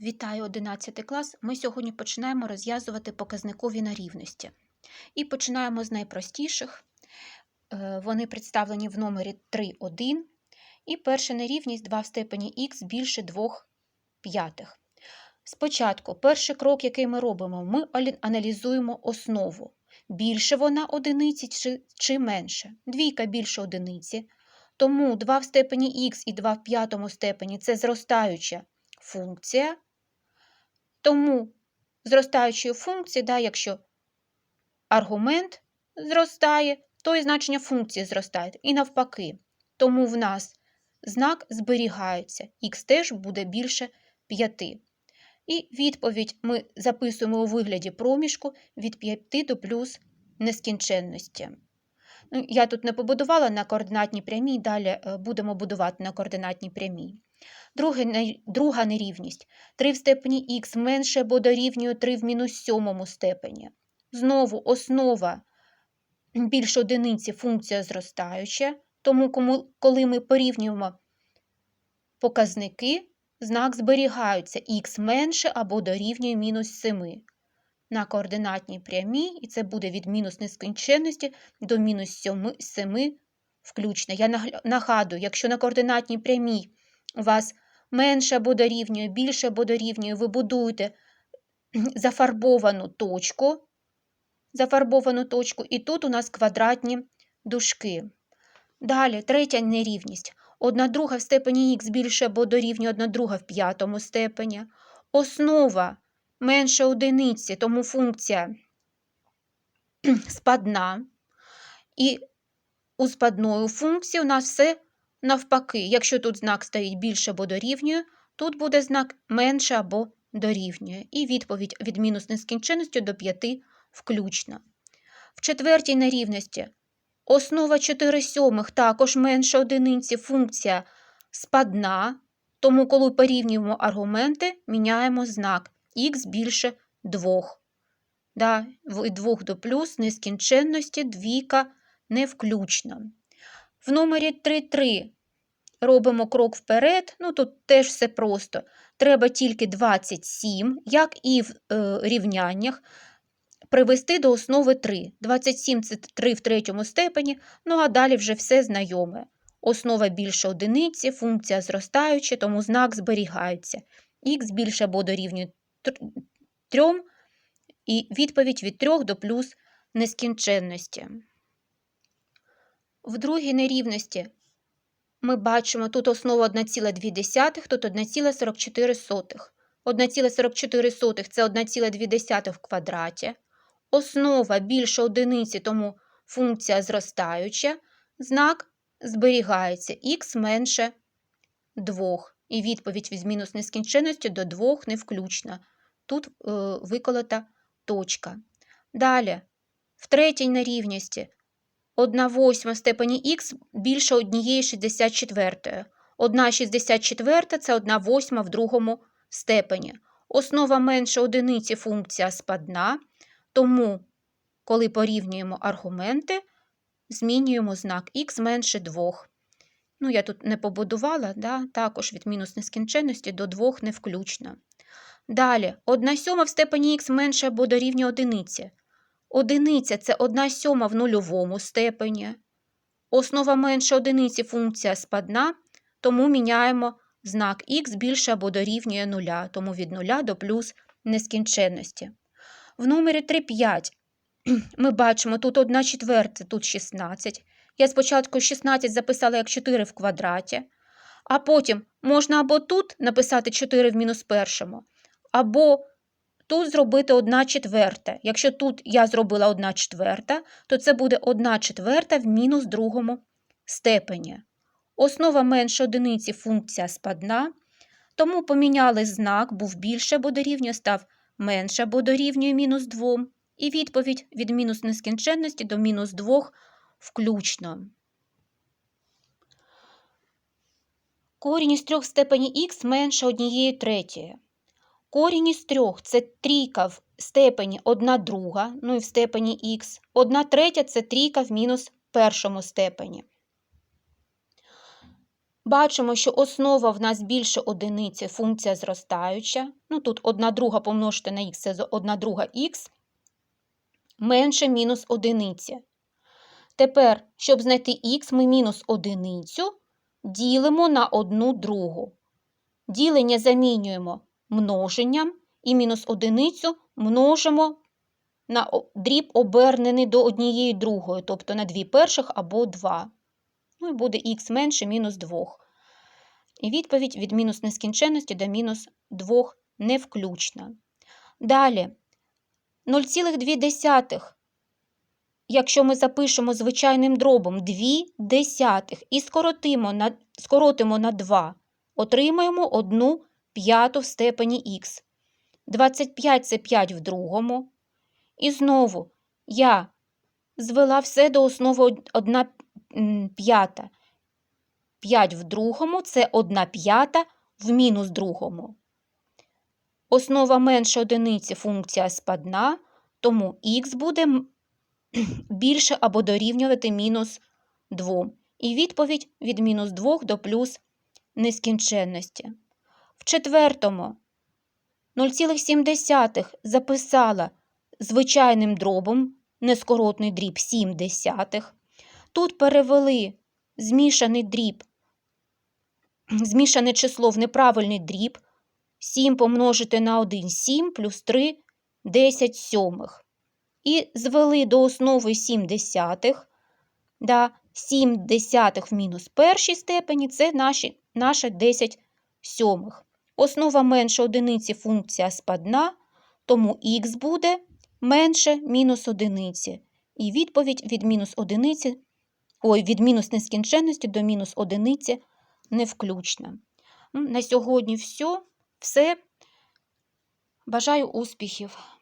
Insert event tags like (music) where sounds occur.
Вітаю 11 клас. Ми сьогодні починаємо розв'язувати показникові рівності. І починаємо з найпростіших. Е, Вони представлені в номері 3,1. І перша нерівність 2 в степені х більше 2 п'ятих. Спочатку, перший крок, який ми робимо, ми аналізуємо основу. Більше вона одиниці чи менше. Двійка більше одиниці. Тому 2 в степені х і 2 в п'ятому степені – це зростаюча функція. Тому зростаючої функції, да, якщо аргумент зростає, то і значення функції зростає. І навпаки. Тому в нас знак зберігається. Х теж буде більше 5. І відповідь ми записуємо у вигляді проміжку від 5 до плюс нескінченності. Ну, я тут не побудувала на координатній прямій, далі е, будемо будувати на координатній прямій. Друга нерівність. 3 в степені х менше або дорівнює 3 в мінус сьомому степені. Знову основа більше одиниці функція зростаюча, тому коли ми порівнюємо показники, знак зберігається х менше або дорівнює мінус 7 на координатній прямій, і це буде від мінус нескінченності до мінус 7, 7 включно. Я нагадую, якщо на координатній прямій у вас менше або дорівнює, більше або дорівнює, ви будуєте (clears throat) зафарбовану точку, зафарбовану точку, і тут у нас квадратні дужки. Далі, третя нерівність. 1 друга в степені х більше або дорівнює 1 друга в п'ятому степені. Основа менше одиниці, тому функція (clears throat) спадна. І у спадної функції у нас все навпаки. Якщо тут знак стоїть більше або дорівнює, тут буде знак менше або дорівнює. І відповідь від мінус нескінченності до 5 включно. В четвертій нерівності основа 4 сьомих також менше одиниці, функція спадна, тому коли порівнюємо аргументи, міняємо знак х більше 2. Да, від 2 до плюс нескінченності двійка не включно. В номері 3.3 робимо крок вперед, ну тут теж все просто. Треба тільки 27, як і в е, рівняннях, привести до основи 3. 27 – це 3 в третьому степені, ну а далі вже все знайоме. Основа більше одиниці, функція зростаюча, тому знак зберігається. Х більше або дорівнює 3, і відповідь від 3 до плюс нескінченності. В другій нерівності ми бачимо тут основа 1,2, тут 1,44. 1,44 – це 1,2 в квадраті. Основа більше одиниці, тому функція зростаюча. Знак зберігається х менше 2. І відповідь від мінус нескінченності до 2 не включна. Тут е, виколота точка. Далі, в третій нерівності 1 восьма в степені х більше 1 64. 1 64 – це 1 восьма в другому степені. Основа менше одиниці функція спадна, тому, коли порівнюємо аргументи, змінюємо знак х менше 2. Ну, я тут не побудувала, да? також від мінус нескінченності до 2 не включно. Далі, 1 сьома в степені х менше або дорівнює одиниці. Одиниця – це 1 сьома в нульовому степені. Основа менше одиниці функція спадна, тому міняємо знак х більше або дорівнює 0, тому від 0 до плюс нескінченності. В номері 3,5 (clears throat) ми бачимо тут 1 четверта, тут 16. Я спочатку 16 записала як 4 в квадраті, а потім можна або тут написати 4 в мінус першому, або тут зробити 1 четверта. Якщо тут я зробила 1 четверта, то це буде 1 четверта в мінус другому степені. Основа менше одиниці функція спадна, тому поміняли знак, був більше або дорівнює, став менше або дорівнює мінус 2. І відповідь від мінус нескінченності до мінус 2 включно. Корінь із 3 в степені х менше 1 третьої. Корінь із 3 – це трійка в степені 1 друга, ну і в степені х. 1 третя – це трійка в мінус першому степені. Бачимо, що основа в нас більше одиниці, функція зростаюча. Ну, тут 1 друга помножити на х, це 1 друга х, менше мінус одиниці. Тепер, щоб знайти х, ми мінус одиницю ділимо на 1 другу. Ділення замінюємо множенням і мінус одиницю множимо на дріб обернений до однієї другої, тобто на дві перших або 2. Ну і буде х менше мінус 2. І відповідь від мінус нескінченності до мінус 2 не включна. Далі 0,2. Якщо ми запишемо звичайним дробом 2 десятих і скоротимо на, скоротимо на 2, отримаємо 1 п'яту в степені х. 25 – це 5 в другому. І знову я звела все до основи 1 п'ята. 5 в другому – це 1 п'ята в мінус другому. Основа менше одиниці функція спадна, тому х буде (clears throat) більше або дорівнювати мінус 2. І відповідь від мінус 2 до плюс нескінченності. В четвертому 0,7 записала звичайним дробом нескоротний дріб 7 десятих. Тут перевели змішаний дріб, змішане число в неправильний дріб. 7 помножити на 1 – 7, плюс 3 – 10 сьомих. І звели до основи 7 десятих. Да, 7 десятих в мінус першій степені – це наші, наше 10 сьомих. Основа менше одиниці функція спадна, тому х буде менше мінус одиниці. І відповідь від мінус одиниці, ой, від мінус нескінченності до мінус одиниці не включна. На сьогодні все. Все. Бажаю успіхів!